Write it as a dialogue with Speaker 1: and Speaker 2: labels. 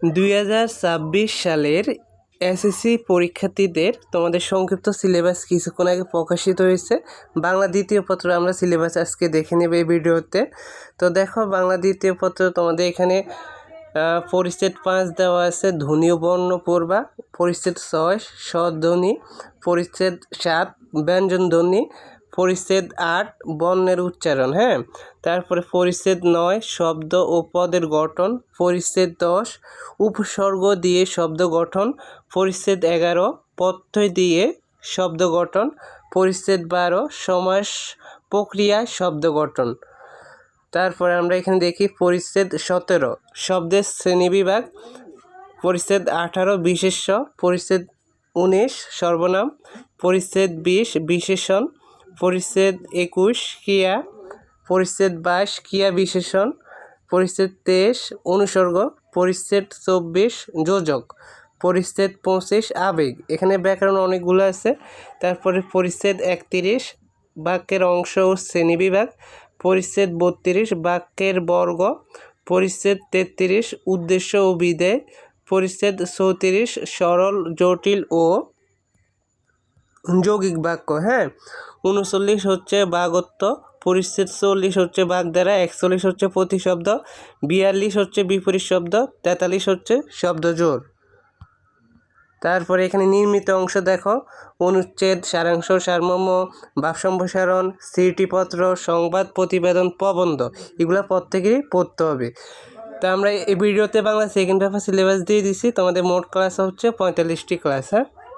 Speaker 1: দুই হাজার ছাব্বিশ সালের এসএসসি পরীক্ষার্থীদের তোমাদের সংক্ষিপ্ত সিলেবাস কিছুক্ষণ আগে প্রকাশিত হয়েছে। বাংলা দ্বিতীয় পত্র আমরা সিলেবাস আজকে দেখে নেব এই ভিডিওতে। তো দেখো, বাংলা দ্বিতীয় পত্র তোমাদের এখানে পরিচ্ছেদ পাঁচ দেওয়া আছে, ধ্বনি বর্ণ পড়বা, পরিচ্ছেদ ছয় স্বধ্বনি পরিচ্ছেদ সাত, ব্যঞ্জন ধ্বনি পরিচ্ছেদ আট, বর্ণের উচ্চারণ হ্যাঁ? তারপরে পরিচ্ছেদ নয়, শব্দ ও পদের গঠন। পরিচ্ছেদ দশ, উপসর্গ দিয়ে শব্দ গঠন। পরিচ্ছেদ এগারো প্রত্যয় দিয়ে শব্দ গঠন। পরিচ্ছেদ বারো, সমাস প্রক্রিয়ায় শব্দ গঠন। তারপরে আমরা এখানে দেখি পরিচ্ছেদ সতেরো, শব্দের শ্রেণীবিভাগ। পরিচ্ছেদ আঠারো, বিশেষ্য। পরিচ্ছেদ উনিশ, সর্বনাম। পরিচ্ছেদ বিশ, বিশেষণ। পরিচ্ছেদ একুশ, ক্রিয়া পরিচ্ছেদ বাইশ, ক্রিয়া বিশেষণ পরিচ্ছেদ তেইশ, অনুসর্গ পরিচ্ছেদ চব্বিশ, যোজক পরিচ্ছেদ পঁচিশ, আবেগ। এখানে ব্যাকরণ অনেকগুলো আছে। তারপরে পরিচ্ছেদ একত্রিশ, বাক্যের অংশ ও শ্রেণীবিভাগ পরিচ্ছেদ বত্রিশ, বাক্যের বর্গ পরিচ্ছেদ তেত্রিশ, উদ্দেশ্য ও বিধেয় পরিচ্ছেদ চৌত্রিশ, সরল, জটিল ও যৌগিক বাক্য হ্যাঁ? উনচল্লিশ হচ্ছে বাগত্ব পরিচ্ছেদ চল্লিশ হচ্ছে বাগধারা, একচল্লিশ হচ্ছে প্রতিশব্দ, বিয়াল্লিশ হচ্ছে বিপরীত শব্দ, তেতাল্লিশ হচ্ছে শব্দ জোর তারপরে এখানে নির্মিত অংশ দেখো, অনুচ্ছেদ, সারাংশ, সারমর্ম ভাব সম্প্রসারণ স্মৃতিপত্র, সংবাদ, প্রতিবেদন, প্রবন্ধ, এগুলো প্রত্যেকেরই পড়তে হবে। তা আমরা এই ভিডিওতে বাংলা সেকেন্ড পেপার সিলেবাস দিয়ে দিছি, তোমাদের মোট ক্লাস হচ্ছে পঁয়তাল্লিশটি ক্লাস হ্যাঁ?